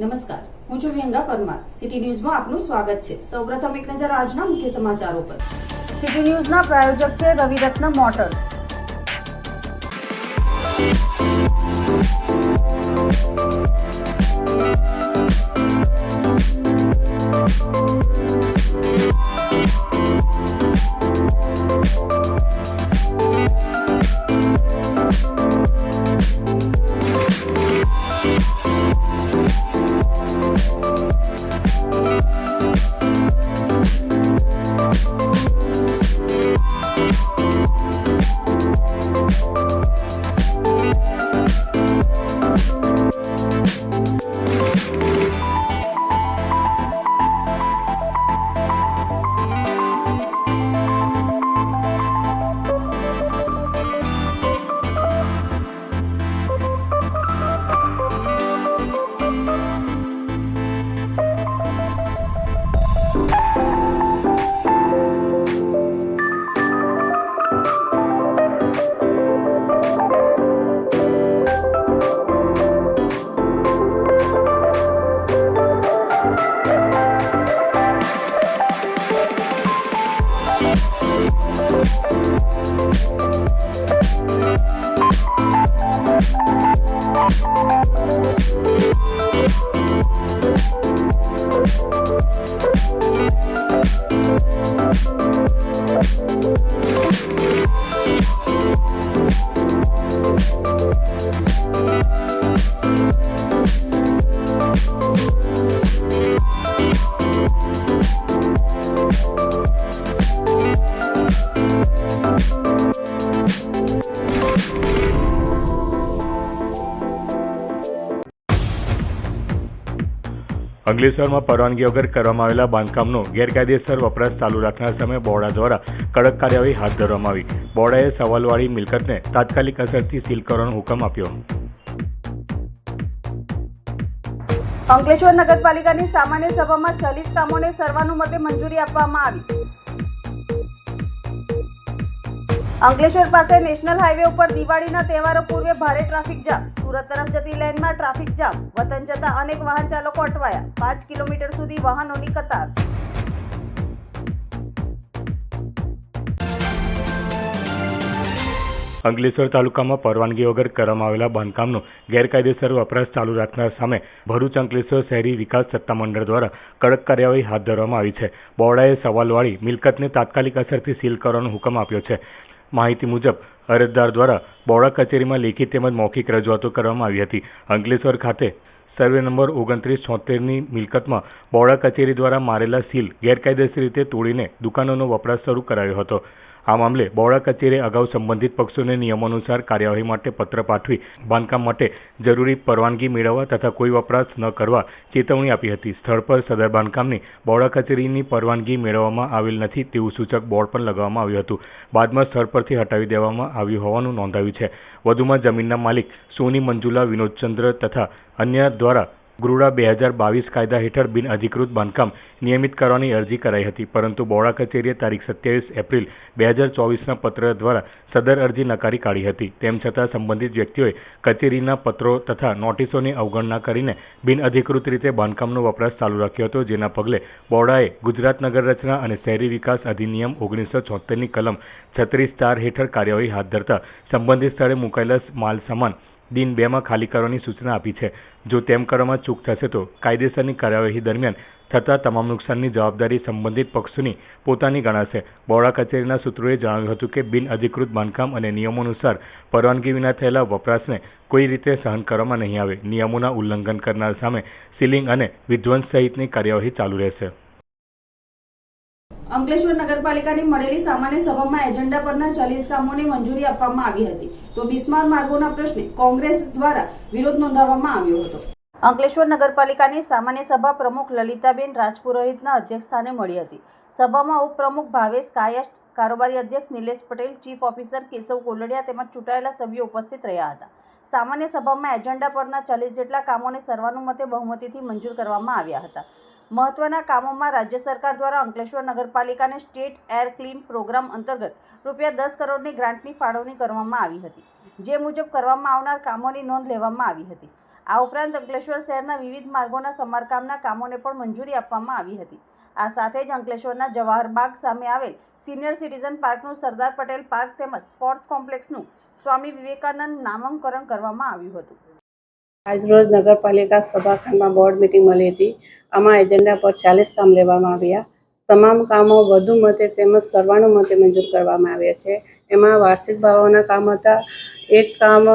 નમસ્કાર. હું છું વ્યંગા પરમાર. સિટી ન્યૂઝમાં આપનું સ્વાગત છે. સૌપ્રથમ એક નજર આજના મુખ્ય સમાચારો પર. સિટી ન્યૂઝના પ્રાયોજક છે રવિરત્ન મોટર્સ. અંકલેશ્વરમાં પરવાનગી વગર કરવામાં આવેલા બાંધકામનો ગેરકાયદેસર વપરાશ ચાલુ રાખનાર સામે બોર્ડા દ્વારા કડક કાર્યવાહી હાથ ધરવામાં આવી. બોર્ડાએ સવાલવાળી મિલકતને તાત્કાલિક અસરથી સીલ કરવાનો હુકમ આપ્યો. અંકલેશ્વર નગરપાલિકાની સામાન્ય સભામાં ચાલીસ કામોને સર્વાનુમતે મંજૂરી આપવામાં આવી. અંકલેશ્વર પાસે નેશનલ હાઈવે ઉપર દિવાળીના તહેવારો પૂર્વે ભારે ટ્રાફિક જામ. સુરત તરફ જતી લેનમાં ટ્રાફિક જામ. વતન જતા અનેક વાહન ચાલકો અટવાયા. પાંચ કિલોમીટર સુધી વાહનોની કતાર. અંકલેશ્વર તાલુકામાં પરવાનગી વગર કરવામાં આવેલા બાંધકામનો ગેરકાયદેસર વપરાશ ચાલુ રાખનાર સામે ભરૂચ અંકલેશ્વર શહેરી વિકાસ સત્તામંડળ દ્વારા કડક કાર્યવાહી હાથ ધરવામાં આવી છે. બોર્ડાએ સવાલવાળી મિલકતને તાત્કાલિક અસરથી સીલ કરવાનો હુકમ આપ્યો છે. માહિતી મુજબ, અરજદાર દ્વારા બોડા કચેરીમાં લેખિત તેમજ મૌખિક રજૂઆતો કરવામાં આવી હતી. અંકલેશ્વર ખાતે સર્વે નંબર ઓગણત્રીસ છોતેરની મિલકતમાં બોડા કચેરી દ્વારા મારેલા સીલ ગેરકાયદેસર રીતે તોડીને દુકાનોનો વપરાશ શરૂ કરાયો હતો. આ મામલે બોર્ડા કચેરીએ અગાઉ સંબંધિત પક્ષોને નિયમાનુસાર કાર્યવાહી માટે પત્ર પાઠવી, બાંધકામ માટે જરૂરી પરવાનગી મેળવવા તથા કોઈ વપરાશ ન કરવા ચેતવણી આપી હતી. સ્થળ પર સદર બાંધકામની બોર્ડા કચેરીની પરવાનગી મેળવવામાં આવેલ નથી તેવું સૂચક બોર્ડ પણ લગાવવામાં આવ્યું હતું. બાદમાં સ્થળ પરથી હટાવી દેવામાં આવ્યું હોવાનું નોંધાયું છે. વધુમાં જમીનના માલિક સોની મંજુલા, વિનોદચંદ્ર તથા અન્ય દ્વારા ગૃડા બે હજાર બાવીસ કાયદા હેઠળ બિન અધિકૃત બાંધકામ નિયમિત કરવાની અરજી કરાઈ હતી, પરંતુ બોડા કચેરીએ તારીખ સત્યાવીસ એપ્રિલ બે હજાર ચોવીસના પત્ર દ્વારા સદર અરજી નકારી કાઢી હતી. તેમ છતાં સંબંધિત વ્યક્તિઓએ કચેરીના પત્રો તથા નોટિસોની અવગણના કરીને બિન અધિકૃત રીતે બાંધકામનો વપરાશ ચાલુ રાખ્યો હતો, જેના પગલે બોડાએ ગુજરાત નગર રચના અને શહેરી વિકાસ અધિનિયમ ઓગણીસો છોતેરની કલમ છત્રીસ ચાર હેઠળ કાર્યવાહી હાથ ધરતા સંબંધિત સ્થળે મુકાયેલા માલ સામાન દિન બેમાં ખાલી કરવાની સૂચના આપી છે. જો તેમ કરવામાં ચૂક થશે તો કાયદેસરની કાર્યવાહી દરમિયાન થતા તમામ નુકસાનની જવાબદારી સંબંધિત પક્ષોની પોતાની ગણાશે. બોડા કચેરીના સૂત્રોએ જણાવ્યું હતું કે બિન અધિકૃત બાંધકામ અને નિયમો અનુસાર પરવાનગી વિના થયેલા વપરાશને કોઈ રીતે સહન કરવામાં નહીં આવે. નિયમોના ઉલ્લંઘન કરનાર સામે સીલિંગ અને વિધ્વંસ સહિતની કાર્યવાહી ચાલુ રહેશે. અંકલેશ્વર નગરપાલિકાની મળેલી સામાન્ય સભામાં એજન્ડા પરના ચાલીસ કામોને મંજૂરી આપવામાં આવી હતી. તો બિસ્માર માર્ગોના પ્રશ્ને કોંગ્રેસ દ્વારા વિરોધ નોંધાવવામાં આવ્યો હતો. અંકલેશ્વર નગરપાલિકાની સામાન્ય સભા પ્રમુખ લલિતાબેન રાજપુરોહિતના અધ્યક્ષસ્થાને મળી હતી. સભામાં ઉપપ્રમુખ ભાવેશ કાયસ્ટ, કારોબારી અધ્યક્ષ નિલેશ પટેલ, ચીફ ઓફિસર કેશવ કોલડિયા તેમજ ચૂંટાયેલા સભ્યો ઉપસ્થિત રહ્યા હતા. સામાન્ય સભામાં એજન્ડા પરના ચાલીસ જેટલા કામોને સર્વાનુમતે બહુમતીથી મંજૂર કરવામાં આવ્યા હતા. મહત્વના કામોમાં રાજ્ય સરકાર દ્વારા અંકલેશ્વર નગરપાલિકાને સ્ટેટ એર ક્લીન પ્રોગ્રામ અંતર્ગત રૂપિયા દસ કરોડની ગ્રાન્ટની ફાળવણી કરવામાં આવી હતી, જે મુજબ કરવામાં આવનાર કામોની નોંધ લેવામાં આવી હતી. આ ઉપરાંત અંકલેશ્વર શહેરના વિવિધ માર્ગોના સમારકામના કામોને પણ મંજૂરી આપવામાં આવી હતી. આ સાથે જ અંકલેશ્વરના જવાહરબાગ સામે આવેલ સિનિયર સિટીઝન પાર્કનું સરદાર પટેલ પાર્ક તેમજ સ્પોર્ટ્સ કોમ્પ્લેક્સનું સ્વામી વિવેકાનંદ નામાંકરણ કરવામાં આવ્યું હતું. આજરોજ નગરપાલિકા સભાખંડમાં બોર્ડ મિટિંગ મળી હતી. આમાં એજન્ડા પર ચાલીસ કામ લેવામાં આવ્યા. તમામ કામો વધુ મતે તેમજ સર્વાનુમતે મંજૂર કરવામાં આવ્યા છે. એમાં વાર્ષિક ભાવોના કામ હતા. એક કામ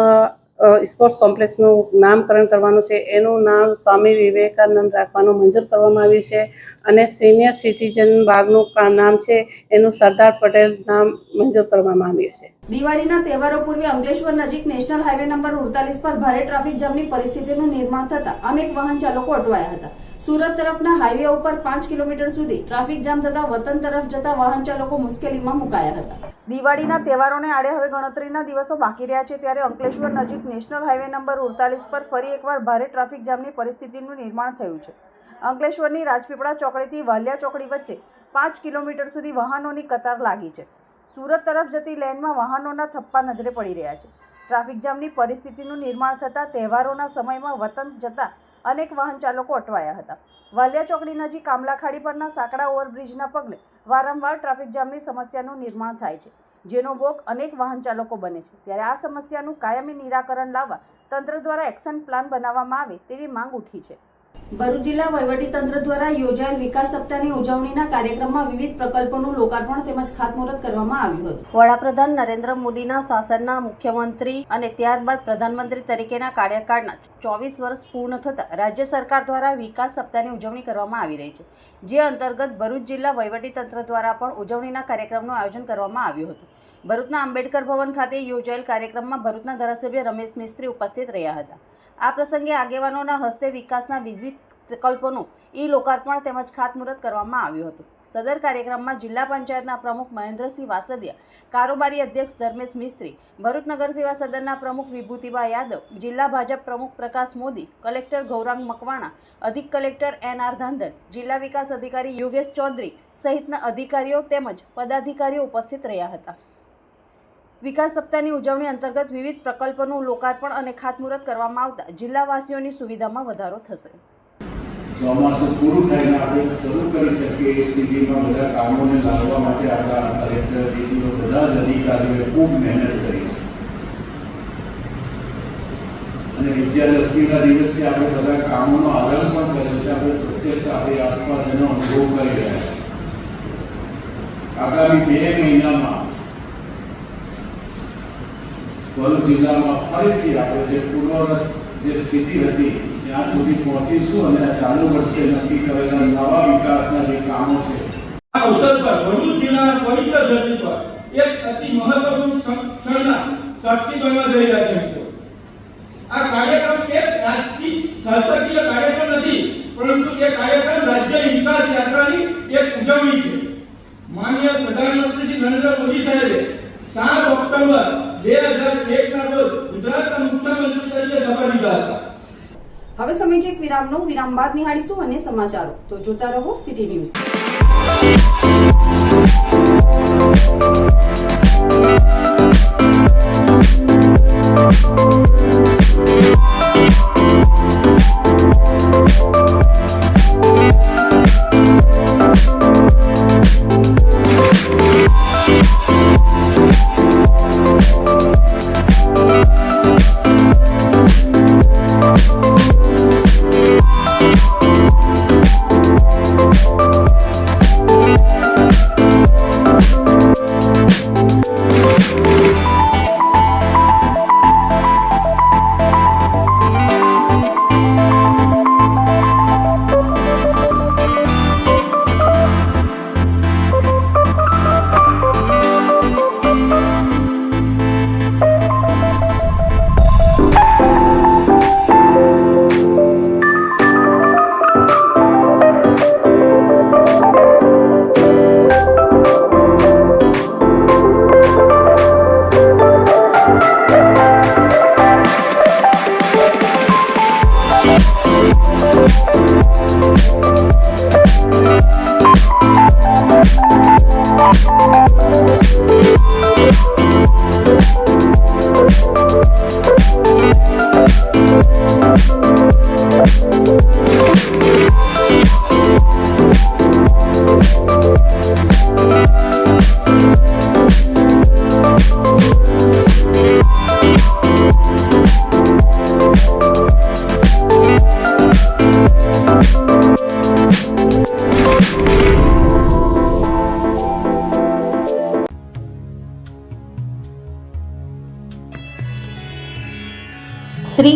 સ્પોર્ટ્સ કોમ્પ્લેક્સનું નામકરણ કરવાનું છે. એનું નામ સ્વામી વિવેકાનંદ રાખવાનું મંજૂર કરવામાં આવ્યું છે. અને સિનિયર સિટીઝન બાગનું નામ છે, એનું સરદાર પટેલ નામ મંજૂર કરવામાં આવ્યું છે. દિવાળીના તહેવારો પૂર્વે અંકલેશ્વર નજીક નેશનલ હાઈવે નંબર ઉડતાલીસ પર ભારે ટ્રાફિક જામની પરિસ્થિતિનું નિર્માણ થતા અનેક વાહન ચાલકો અટવાયા હતા. સુરત તરફના હાઈવે ઉપર પાંચ કિલોમીટર સુધી ટ્રાફિક જામ થતા વતન તરફ જતા વાહન ચાલકો મુશ્કેલીમાં મુકાયા હતા. દિવાળીના તહેવારોને આડે હવે ગણતરીના દિવસો બાકી રહ્યા છે ત્યારે અંકલેશ્વર નજીક નેશનલ હાઈવે નંબર ઉડતાલીસ પર ફરી એકવાર ભારે ટ્રાફિક જામની પરિસ્થિતિનું નિર્માણ થયું છે. અંકલેશ્વરની રાજપીપળા ચોકડીથી વાલિયા ચોકડી વચ્ચે પાંચ કિલોમીટર સુધી વાહનોની કતાર લાગી છે. સુરત તરફ જતી લેનમાં વાહનોના થપ્પા નજરે પડી રહ્યા છે. ટ્રાફિક જામની પરિસ્થિતિનું નિર્માણ થતાં તહેવારોના સમયમાં વતન જતા અનેક વાહન ચાલકો અટવાયા હતા. વાલિયા ચોકડી નજીક આમલાખાડી પરના સાંકડા ઓવરબ્રિજના પગલે વારંવાર ટ્રાફિક જામની સમસ્યાનું નિર્માણ થાય છે, જેનો ભોગ અનેક વાહન ચાલકો બને છે. ત્યારે આ સમસ્યાનું કાયમી નિરાકરણ લાવવા તંત્ર દ્વારા એક્શન પ્લાન બનાવવામાં આવે તેવી માંગ ઉઠી છે. ભરૂચ જિલ્લા વહીવટીતંત્ર દ્વારા યોજાયેલ વિકાસ સપ્તાહની ઉજવણીના કાર્યક્રમમાં વિવિધ પ્રકલ્પોનું લોકાર્પણ તેમજ ખાતમુહૂર્ત કરવામાં આવ્યું હતું. વડાપ્રધાન નરેન્દ્ર મોદીના શાસનના મુખ્યમંત્રી અને ત્યારબાદ પ્રધાનમંત્રી તરીકેના કાર્યકાળના ચોવીસ વર્ષ પૂર્ણ થતાં રાજ્ય સરકાર દ્વારા વિકાસ સપ્તાહની ઉજવણી કરવામાં આવી રહી છે, જે અંતર્ગત ભરૂચ જિલ્લા વહીવટીતંત્ર દ્વારા પણ ઉજવણીના કાર્યક્રમનું આયોજન કરવામાં આવ્યું હતું. ભરૂચના આંબેડકર ભવન ખાતે યોજાયેલ કાર્યક્રમમાં ભરૂચના ધારાસભ્ય રમેશ મિસ્ત્રી ઉપસ્થિત રહ્યા હતા. આ પ્રસંગે આગેવાનોના હસ્તે વિકાસના વિવિધ પ્રકલ્પોનું ઈ લોકાર્પણ તેમજ ખાતમુહૂર્ત કરવામાં આવ્યું હતું. સદર કાર્યક્રમમાં જિલ્લા પંચાયતના પ્રમુખ મહેન્દ્રસિંહ વાસદિયા, કારોબારી અધ્યક્ષ ધર્મેશ મિસ્ત્રી, ભરૂચ નગર સેવા સદનના પ્રમુખ વિભૂતિબા યાદવ, જિલ્લા ભાજપ પ્રમુખ પ્રકાશ મોદી, કલેક્ટર ગૌરાંગ મકવાણા, અધિક કલેક્ટર એન આર ધાંધલ, જિલ્લા વિકાસ અધિકારી યોગેશ ચૌધરી સહિતના અધિકારીઓ તેમજ પદાધિકારીઓ ઉપસ્થિત રહ્યા હતા. વિકાસ સપ્તાહની ઉજવણી અંતર્ગત વિવિધ પ્રકલ્પોનું લોકાર્પણ અને ખાતમુહૂર્ત કરવામાં આવતા જિલ્લાવાસીઓની સુવિધામાં વધારો થશે. ચોમાસું પૂરું થઈને આપણે શરૂ કરી શકીએ એ સ્થિતિમાં બધા કામોને લાવવા માટે આપણા કલેક્ટર ડીટીઓ બધા જ અધિકારીઓએ ખૂબ મહેનત કરી છે. અને વિજયાદશમીના દિવસે આપણે બધા કામોનો આરંભ પણ કર્યો છે. આપણે પ્રત્યક્ષ આપણી આસપાસ એનો અનુભવ કરી રહ્યા છીએ. આગામી બે મહિનામાં ભરૂચ જિલ્લામાં ફરીથી આપણે જે પૂર્વવત જે સ્થિતિ હતી, ત્યાં સુધી પહોંચીશું અને ચાલુ વર્ષે નક્કી કરેલા નવા વિકાસના જે કામો છે. આ અવસર પર ભરૂચ જિલ્લાના પવિત્ર ધરતી પર એક અતિ મહત્વપૂર્ણ ક્ષણના સાક્ષી બનવા જઈ રહ્યા છે આ કાર્યક્રમ એક રાજકીય શાસકીય કાર્યક્રમ નથી, પરંતુ એ કાર્યક્રમ રાજ્યની વિકાસ યાત્રાની એક ઉજવણી છે. માનનીય પ્રધાનમંત્રી શ્રી નરેન્દ્ર મોદી સાહેબે સાત ઓક્ટોબર હવે સમય છે વિરામનો. વિરામ બાદ નિહાળીશું અને સમાચારો. તો જોતા રહો સિટી ન્યૂઝ.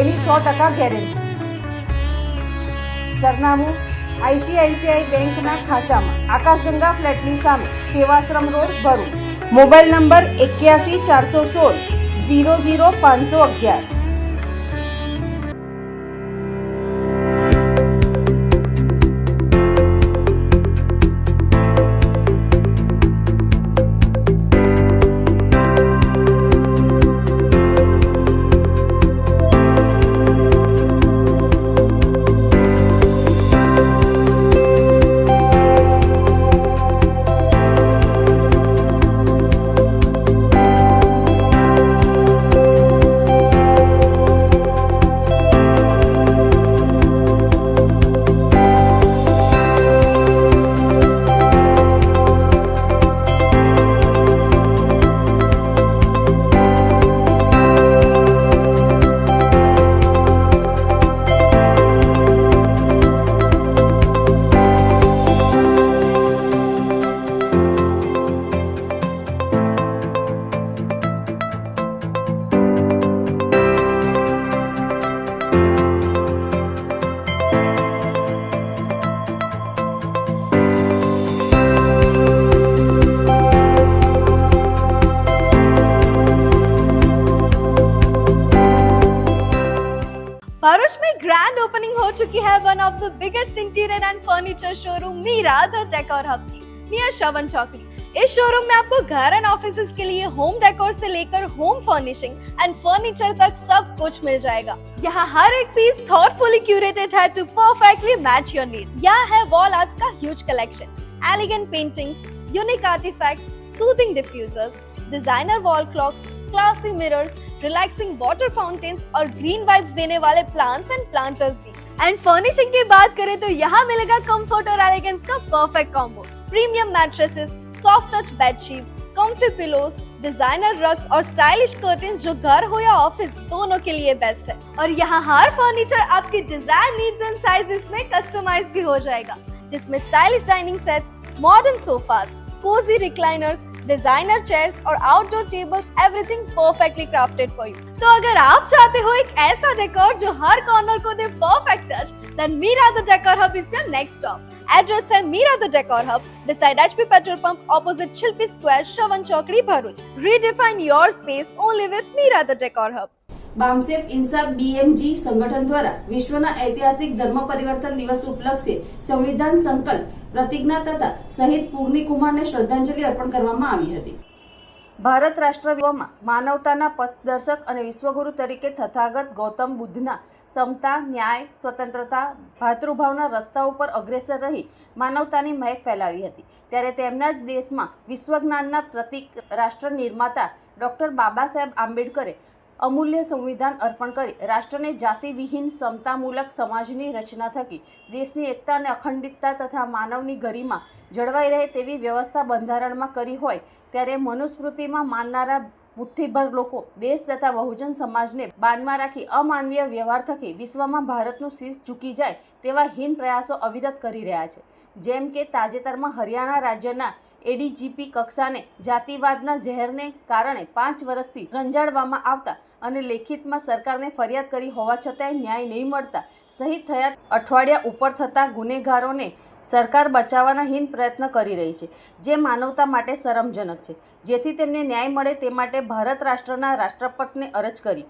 એની સો ટકા ગેરંટી સરનામું આઈસીઆઈસીઆઈ બેંકના ખાંચામાં, આકાશગંગા ફ્લેટની સામે, Sevashram road Bharuch. Mobile number એક્યાસી ચારસો સોળ, ઝીરો ઝીરો પાંચસો અગિયાર. चुकी है one of the biggest interior and furniture showroom Meera the Decor Hub की नियर शवन चौकड़ी इस शोरूम में आपको घर एंड ऑफ़िस के लिए होम डेकोर से लेकर होम फर्निशिंग एंड फर्नीचर तक सब कुछ मिल जाएगा। यहाँ हर एक पीस थॉटफुली क्यूरेटेड है to perfectly match your need यहाँ है वॉल आर्ट्स का huge collection elegant paintings unique artifacts soothing diffusers designer wall clocks classy mirrors relaxing water fountains और ग्रीन वाइब्स देने वाले प्लांट्स एंड प्लांटर्स भी। And furnishing की बात करें तो यहाँ मिलेगा कंफर्ट और एलिगेंस का perfect combo premium mattresses soft touch bed sheets comfy pillows designer rugs और स्टाइलिश कर्टन्स जो घर हो या ऑफ़िस दोनों के लिए बेस्ट है. और यहाँ हर फर्नीचर आपके डिज़ाइन नीड्स एंड साइजेस में कस्टमाइज भी हो जाएगा. जिसमें stylish dining sets modern sofas cozy recliners designer chairs और outdoor tables everything perfectly crafted for you तो अगर आप चाहते हो एक ऐसा डेकोर जो हर कॉर्नर को दे perfect touch then Meera the Decor Hub is your next stop address है Meera the Decor Hub beside HP petrol pump opposite Shilpi square Shavan Chokdi Bharuch redefine your space only with Meera the Decor Hub. BAMCEF Insaf BMG સંગઠન દ્વારા વિશ્વના ઐતિહાસિક ધર્મ પરિવર્તન દિવસ ઉપલક્ષે સંવિધાન સંકલ્પ પ્રતિજ્ઞા તથા શહીદ પૂર્ણિકુમારને શ્રદ્ધાંજલિ અર્પણ કરવામાં આવી હતી. ભારત રાષ્ટ્રમાં માનવતાના પથદર્શક અને વિશ્વગુરુ તરીકે તથાગત ગૌતમ બુદ્ધના સમતા, ન્યાય, સ્વતંત્રતા, ભાતૃભાવના રસ્તા ઉપર અગ્રેસર રહી માનવતાની મહેક ફેલાવી હતી. ત્યારે તેમના જ દેશમાં વિશ્વજ્ઞાનના પ્રતિક રાષ્ટ્ર નિર્માતા ડૉક્ટર બાબા સાહેબ આંબેડકરે અમૂલ્ય સંવિધાન અર્પણ કરી રાષ્ટ્રને જાતિવિહીન, સમતામૂલક સમાજની રચના થકી દેશની એકતા અને અખંડિતતા તથા માનવની ગરિમા જળવાઈ રહે તેવી વ્યવસ્થા બંધારણમાં કરી હોય ત્યારે મનુસ્મૃતિમાં માનનારા મુઠ્ઠીભર લોકો દેશ તથા બહુજન સમાજને બાનમાં રાખી અમાનવીય વ્યવહાર થકી વિશ્વમાં ભારતનું શીશ ઝૂકી જાય તેવા હીન પ્રયાસો અવિરત કરી રહ્યા છે. જેમ કે તાજેતરમાં હરિયાણા રાજ્યના એડીજીપી કક્ષાને જાતિવાદના ઝેરને કારણે પાંચ વર્ષથી રંજાડવામાં આવતા અને લેખિતમાં સરકારને ફરિયાદ કરી હોવા છતાંય ન્યાય નહીં મળતા શહીદ થયા અઠવાડિયા ઉપર થતા ગુનેગારોને સરકાર બચાવવાના હીન પ્રયત્ન કરી રહી છે, જે માનવતા માટે શરમજનક છે. જેથી તેમને ન્યાય મળે તે માટે ભારત રાષ્ટ્રના રાષ્ટ્રપતિને અરજ કરી.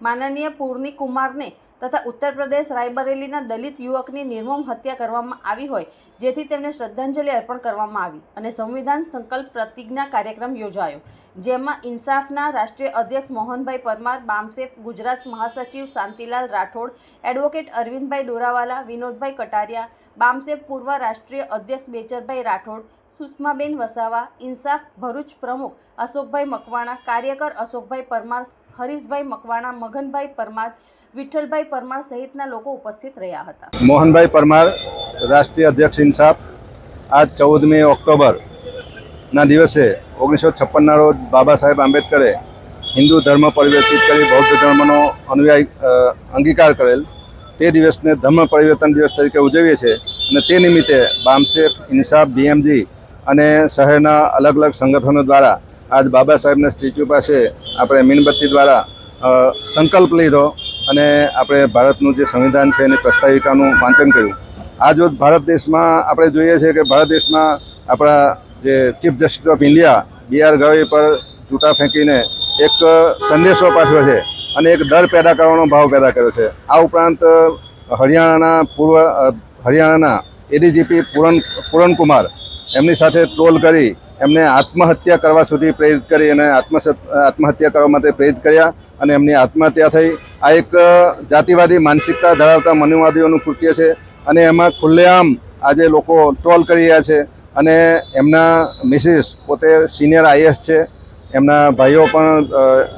માનનીય પૂર્ણી કુમારને તથા ઉત્તર પ્રદેશ રાયબરેલીના દલિત યુવકની નિર્મમ હત્યા કરવામાં આવી હોય, જેથી તેમને શ્રદ્ધાંજલિ અર્પણ કરવામાં આવી અને સંવિધાન સંકલ્પ પ્રતિજ્ઞા કાર્યક્રમ યોજાયો. જેમાં ઇન્સાફના રાષ્ટ્રીય અધ્યક્ષ મોહનભાઈ પરમાર, બામસેફ ગુજરાત મહાસચિવ શાંતિલાલ રાઠોડ, એડવોકેટ અરવિંદભાઈ દોરાવાલા, વિનોદભાઈ કટારિયા, બામસેફ પૂર્વ રાષ્ટ્રીય અધ્યક્ષ બેચરભાઈ રાઠોડ, સુષ્માબેન વસાવા, ઇન્સાફ ભરૂચ પ્રમુખ અશોકભાઈ મકવાણા, કાર્યકર અશોકભાઈ પરમાર, હરીશભાઈ મકવાણા, મગનભાઈ પરમાર વિઠ્ઠલભાઈ પરમાર સહિતના લોકો ઉપસ્થિત રહ્યા હતા. મોહનભાઈ પરમાર, રાષ્ટ્રીય અધ્યક્ષ ઇન્સાફ, આજ ચૌદમી ઓક્ટોબરના દિવસે ઓગણીસો છપ્પનના રોજ બાબા સાહેબ આંબેડકરે હિન્દુ ધર્મ પરિવર્તિત કરી, બૌદ્ધ ધર્મનો અનુયાયી અંગીકાર કરેલ તે દિવસને ધર્મ પરિવર્તન દિવસ તરીકે ઉજવીએ છીએ અને તે નિમિત્તે બામસેફ ઇન્સાફ બીએમજી અને શહેરના અલગ અલગ સંગઠનો દ્વારા આજ બાબા સાહેબના સ્ટેચ્યુ પાસે આપણે મીણબત્તી દ્વારા સંકલ્પ લીધો અને આપણે ભારતનું જે સંવિધાન છે એની પ્રસ્તાવિકાનું વાંચન કર્યું. આજ રોજ ભારત દેશમાં આપણે જોઈએ છીએ કે ભારત દેશમાં આપણા જે chief justice of India B R Gavai પર જૂટા ફેંકીને એક સંદેશો પાઠવ્યો છે અને એક દર પેદા કરવાનો ભાવ પેદા કર્યો છે. આ ઉપરાંત હરિયાણાના પૂર્વ હરિયાણાના એડીજીપી પૂરન પૂરણકુમાર એમની સાથે ટ્રોલ કરી એમને આત્મહત્યા કરવા સુધી પ્રેરિત કરી અને આત્મ આત્મહત્યા કરવા માટે પ્રેરિત કર્યા અને એમની આત્મહત્યા થઈ. આ એક જાતિવાદી માનસિકતા ધરાવતા મનુવાદીઓનું કૃત્ય છે અને એમાં ખુલ્લેઆમ આજે લોકો ટ્રોલ કરી રહ્યા છે અને એમના મિસિસ પોતે સિનિયર આઈએસ છે. એમના ભાઈઓ પણ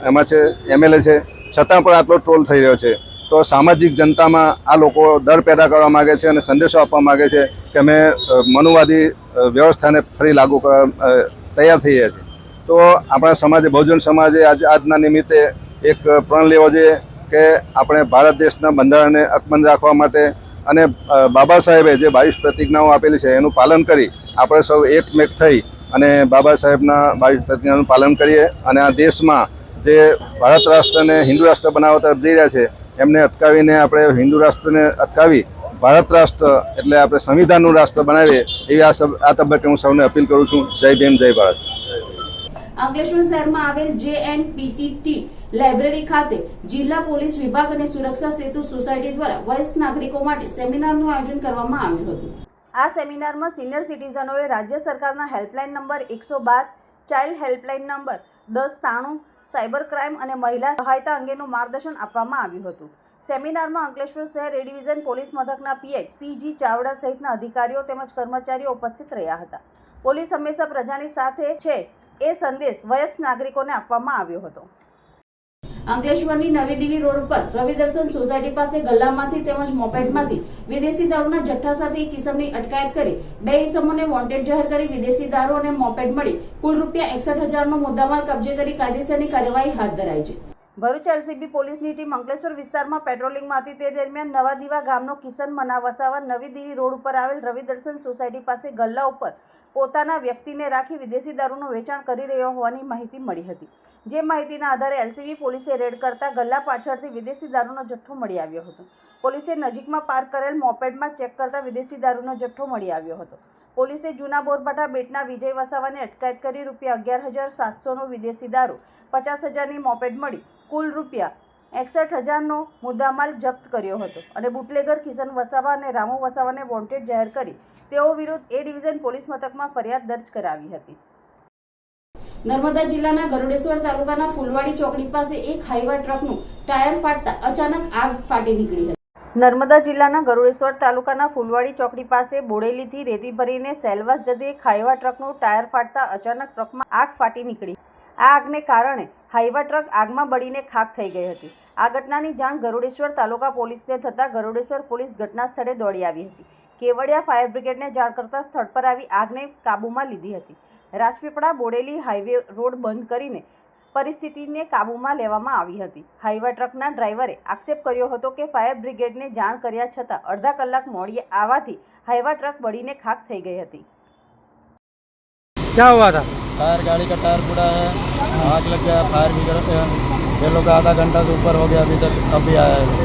એમાં છે એમએલએ છે. છતાં પણ આટલો ટ્રોલ થઈ રહ્યો છે. તો સામાજિક જનતામાં આ લોકો ડર પેદા કરવા માગે છે અને સંદેશો આપવા માગે છે કે અમે મનુવાદી વ્યવસ્થાને ફરી લાગુ કરવા તૈયાર થઈ રહ્યા છે. તો આપણા સમાજે, બહુજન સમાજે આજ, આજના નિમિત્તે એક પ્રણ લેવો જોઈએ કે આપણે ભારત દેશના બંધારણને અકબંધ રાખવા માટે અને બાબા સાહેબે જે બાવીસ પ્રતિજ્ઞાઓ આપેલી છે એનું પાલન કરી આપણે સૌ એકમેક થઈ અને બાબા સાહેબના બાવીસ પ્રતિજ્ઞાનું પાલન કરીએ અને આ દેશમાં જે ભારત રાષ્ટ્રને હિન્દુ રાષ્ટ્ર બનાવવા તરફ જઈ રહ્યા છે, એમને અટકાવીને આપણે હિન્દુ રાષ્ટ્રને અટકાવી ભારત રાષ્ટ્ર એટલે આપણે સંવિધાનનું રાષ્ટ્ર બનાવીએ, એવી આ આ તબક્કે હું સૌને અપીલ કરું છું. જય ભીમ, જય ભારત. અંકલેશ્વર શહેરમાં આવેલ જે એન્ડ પીટીટી લાઇબ્રેરી ખાતે જિલ્લા પોલીસ વિભાગ અને સુરક્ષા સેતુ સોસાયટી દ્વારા વયસ્ક નાગરિકો માટે સેમિનારનું આયોજન કરવામાં આવ્યું હતું. આ સેમિનારમાં સિનિયર સિટીઝનોએ રાજ્ય સરકારના હેલ્પલાઇન નંબર એકસો બાર, ચાઇલ્ડ હેલ્પલાઇન નંબર દસ, તાણું, સાયબર ક્રાઇમ અને મહિલા સહાયતા અંગેનું માર્ગદર્શન આપવામાં આવ્યું હતું. સેમિનારમાં અંકલેશ્વર શહેર એ ડિવિઝન પોલીસ મથકના પીઆઈ પીજી ચાવડા સહિતના અધિકારીઓ તેમજ કર્મચારીઓ ઉપસ્થિત રહ્યા હતા. પોલીસ હંમેશા પ્રજાની સાથે છે એ સંદેશ વયસ્ક નાગરિકોને આપવામાં આવ્યો હતો. અંકલેશ્વરની નવી દિલ્હી રોડ પર રવિદર્શન સોસાયટી પાસે ગલ્લામાંથી તેમજ મોપેડમાંથી વિદેશી દારૂના જથ્થા સાથે એક ઇસમની અટકાયત કરી બે ઇસમોને વોન્ટેડ જાહેર કરી વિદેશી દારૂ અને મોપેડ મળી કુલ રૂપિયા એકસઠ હજારનો મુદ્દામાલ કબજે કરી કાયદેસરની કાર્યવાહી હાથ ધરાઈ છે. ભરૂચ એલસીબી પોલીસની ટીમ અંકલેશ્વર વિસ્તારમાં પેટ્રોલિંગમાં હતી તે દરમિયાન નવા દીવા ગામનો કિશન મના વસાવા નવી દીવી રોડ ઉપર આવેલ રવિદર્શન સોસાયટી પાસે ગલ્લા ઉપર પોતાના વ્યક્તિને રાખી વિદેશી દારૂનું વેચાણ કરી રહ્યો હોવાની માહિતી મળી હતી. જે માહિતીના આધારે એલસીબી પોલીસે રેડ કરતા ગલ્લા પાછળથી વિદેશી દારૂનો જથ્થો મળી આવ્યો હતો. પોલીસે નજીકમાં પાર્ક કરેલ મોપેડમાં ચેક કરતા વિદેશી દારૂનો જથ્થો મળી આવ્યો હતો. પોલીસે જૂના બોરભાટા બેટના વિજય વસાવાને અટકાયત કરી રૂપિયા અગિયાર હજાર સાતસોનો વિદેશી દારૂ, પચાસ હજારની મોપેડ મળી કુલ રૂપિયા એકસઠ હજારનો મુદ્દામાલ જપ્ત કર્યો હતો અને બુટલેગર કિશન વસાવા અને રામુ વસાવાને વોન્ટેડ જાહેર કરી તેઓ વિરુદ્ધ એ ડિવિઝન પોલીસ મથકમાં ફરિયાદ દર્જ કરાવી હતી. નર્મદા જિલ્લાના ગરુડેશ્વર તાલુકાના ફુલવાડી ચોકડી પાસે એક હાઈવા ટ્રકનું ટાયર ફાટતા અચાનક આગ ફાટી નીકળી હતી. નર્મદા જિલ્લાના ગરુડેશ્વર તાલુકાના ફુલવાડી ચોકડી પાસે બોડેલીથી રેતી ભરીને સેલવાસ જતી એક હાઈવા ટ્રકનું ટાયર ફાટતા અચાનક ટ્રકમાં આગ ફાટી નીકળી. આ આગને કારણે હાઈવા ટ્રક આગમાં બળીને ખાખ થઈ ગઈ હતી. આ ઘટનાની જાણ ગરુડેશ્વર તાલુકા પોલીસને થતાં ગરુડેશ્વર પોલીસ ઘટના સ્થળે દોડી આવી હતી. કેવડિયા ફાયર બ્રિગેડને જાણ કરતાં સ્થળ પર આવી આગને કાબૂમાં લીધી હતી. રાજપીપળા બોડેલી હાઈવે રોડ બંધ કરીને પરિસ્થિતિને કાબૂમાં લેવામાં આવી હતી. હાઈવા ટ્રકના ડ્રાઈવરે આક્ષેપ કર્યો હતો કે ફાયર બ્રિગેડને જાણ કર્યા છતાં અડધા કલાક મોડી આવવાથી હાઈવા ટ્રક બળીને ખાખ થઈ ગઈ હતી. क्या हुआ था टायर गाड़ी का टायर पूरा है आग लग गया फायर ब्रिगेड ये लोग आधा घंटा से ऊपर हो गया अभी तक अभी आया है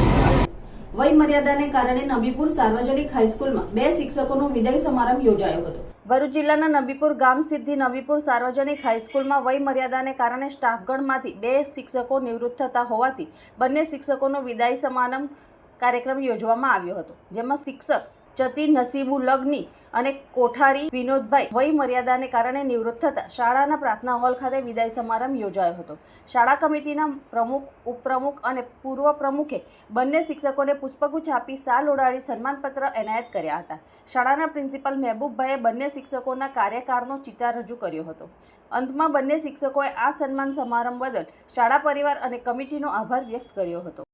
વય મર્યાદાને કારણે નબીપુર સાર્વજનિક હાઈસ્કૂલમાં બે શિક્ષકોનો વિદાય સમારંભ યોજાયો હતો ભરૂચ જિલ્લાના નબીપુર ગામ સ્થિત નબીપુર સાર્વજનિક હાઈસ્કૂલમાં વય મર્યાદાને કારણે સ્ટાફગણમાંથી બે શિક્ષકો નિવૃત્ત થતા હોવાથી બંને શિક્ષકોનો વિદાય સમારંભ કાર્યક્રમ યોજવામાં આવ્યો હતો જેમાં શિક્ષક જતી નસીબુલગની અને કોઠારી વિનોદભાઈ વય મર્યાદાને કારણે નિવૃત્ત થતા શાળાના પ્રાર્થના હોલ ખાતે વિદાય સમારંભ યોજાયો હતો. શાળા કમિટીના પ્રમુખ, ઉપપ્રમુખ અને પૂર્વ પ્રમુખે બંને શિક્ષકોને પુષ્પગુચ્છ આપી સાલ ઓડાડી સન્માનપત્ર એનાયત કર્યા હતા. શાળાના પ્રિન્સિપલ મહેબૂબભાઈએ બંને શિક્ષકોના કાર્યકાળનો ચિતાર રજૂ કર્યો હતો. અંતમાં બંને શિક્ષકોએ આ સન્માન સમારંભ બદલ શાળા પરિવાર અને કમિટીનો આભાર વ્યક્ત કર્યો હતો.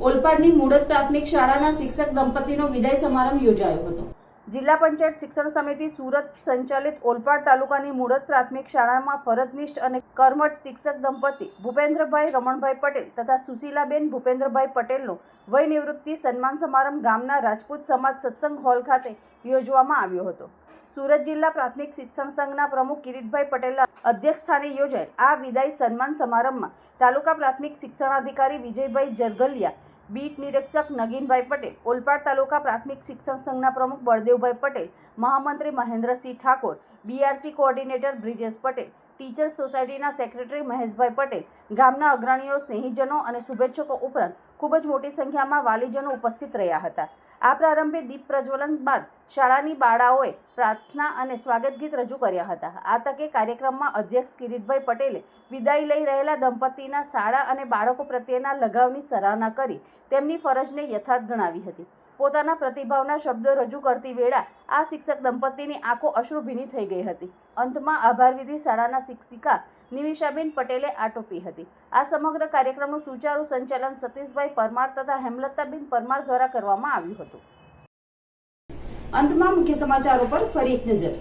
ઓલપાડની મુડત પ્રાથમિક શાળાના શિક્ષક દંપતીનો વિદાય સમારંભ યોજાયો હતો. જિલ્લા પંચાયત શિક્ષણ સમિતિ સુરત સંચાલિત ઓલપાડ તાલુકાની મુળત પ્રાથમિક શાળામાં ફરજનિષ્ઠ અને કર્મઠ શિક્ષક દંપતી ભૂપેન્દ્રભાઈ રમણભાઈ પટેલ તથા સુશીલાબેન ભૂપેન્દ્રભાઈ પટેલનો વય નિવૃત્તિ સન્માન સમારંભ ગામના રાજપૂત સમાજ સત્સંગ હોલ ખાતે યોજવામાં આવ્યો હતો. સુરત જિલ્લા પ્રાથમિક શિક્ષણ સંઘના પ્રમુખ કિરીટભાઈ પટેલના અધ્યક્ષસ્થાને યોજાયેલ આ વિદાય સન્માન સમારંભમાં તાલુકા પ્રાથમિક શિક્ષણાધિકારી વિજયભાઈ જરગલિયા બીટ નિરીક્ષક નગીનભાઈ પટેલ, ઓલપાડ તાલુકા પ્રાથમિક શિક્ષણ સંઘના પ્રમુખ બળદેવભાઈ પટેલ, મહામંત્રી Mahendrasinh Thakor, BRC coordinator Brijesh Patel, teachers સોસાયટીના સેક્રેટરી મહેશભાઈ પટેલ, ગામના અગ્રણીઓ, સ્નેહીજનો અને શુભેચ્છકો ઉપરાંત ખૂબ જ મોટી સંખ્યામાં વાલીજનો ઉપસ્થિત રહ્યા હતા. આ પ્રારંભે દીપ પ્રજ્વલન બાદ શાળાની બાળાઓએ પ્રાર્થના અને સ્વાગત ગીત રજૂ કર્યા હતા. આ તકે કાર્યક્રમમાં અધ્યક્ષ કિરીટભાઈ પટેલે વિદાય લઈ રહેલા દંપતીના શાળા અને બાળકો પ્રત્યેના લગાવની સરાહના કરી તેમની ફરજને યથાર્થ ગણાવી હતી. પોતાના પ્રતિભાવના શબ્દો રજૂ કરતી વેળા આ શિક્ષક દંપતીની આંખો અશ્રુભીની થઈ ગઈ હતી. અંતમાં આભારવિધિ શાળાના શિક્ષિકા નિમિષાબેન પટેલે આટોપી હતી. આ સમગ્ર કાર્યક્રમનું સુચારુ સંચાલન સતીશભાઈ પરમાર તથા હેમલતાબેન પરમાર દ્વારા કરવામાં આવ્યું હતું. અંતમાં મુખ્ય સમાચારો પર ફરી એક નજર.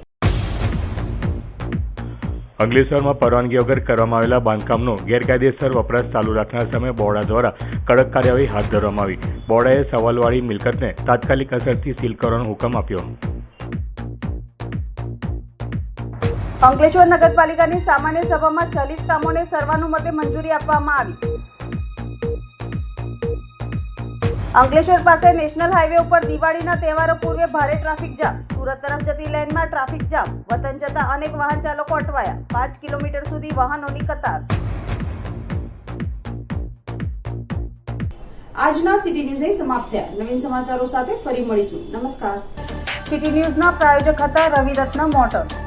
અંગલેશ્વરમાં પરવાનગી વગર કરવામાં આવેલા બાંધકામનો ગેરકાયદેસર વપરાશ ચાલુ રાખનાર સામે બોર્ડા દ્વારા કડક કાર્યવાહી હાથ ધરવામાં આવી. બોર્ડાએ સવાલવાળી મિલકતને તાત્કાલિક અસરથી સીલ કરવાનો હુકમ આપ્યો. અંકલેશ્વર નગરપાલિકાની સામાન્ય સભામાં ચાલીસ કામોને સર્વાનુમતે મંજૂરી આપવામાં આવી. અંકલેશ્વર પાસે નેશનલ હાઈવે ઉપર દિવાળીના તહેવારો પૂર્વે ભારે ટ્રાફિક જામ. સુરત તરફ જતી લેનમાં ટ્રાફિક જામ. વતન જતા અનેક વાહન ચાલકો અટવાયા. પાંચ કિલોમીટર સુધી વાહનોની કતાર. આજના સિટી ન્યૂઝ અહીં સમાપ્ત થયા. નવીન સમાચારો સાથે ફરી મળીશું. નમસ્કાર. સિટી ન્યૂઝના પ્રાયોજક હતા રવિરત્ન મોટર્સ.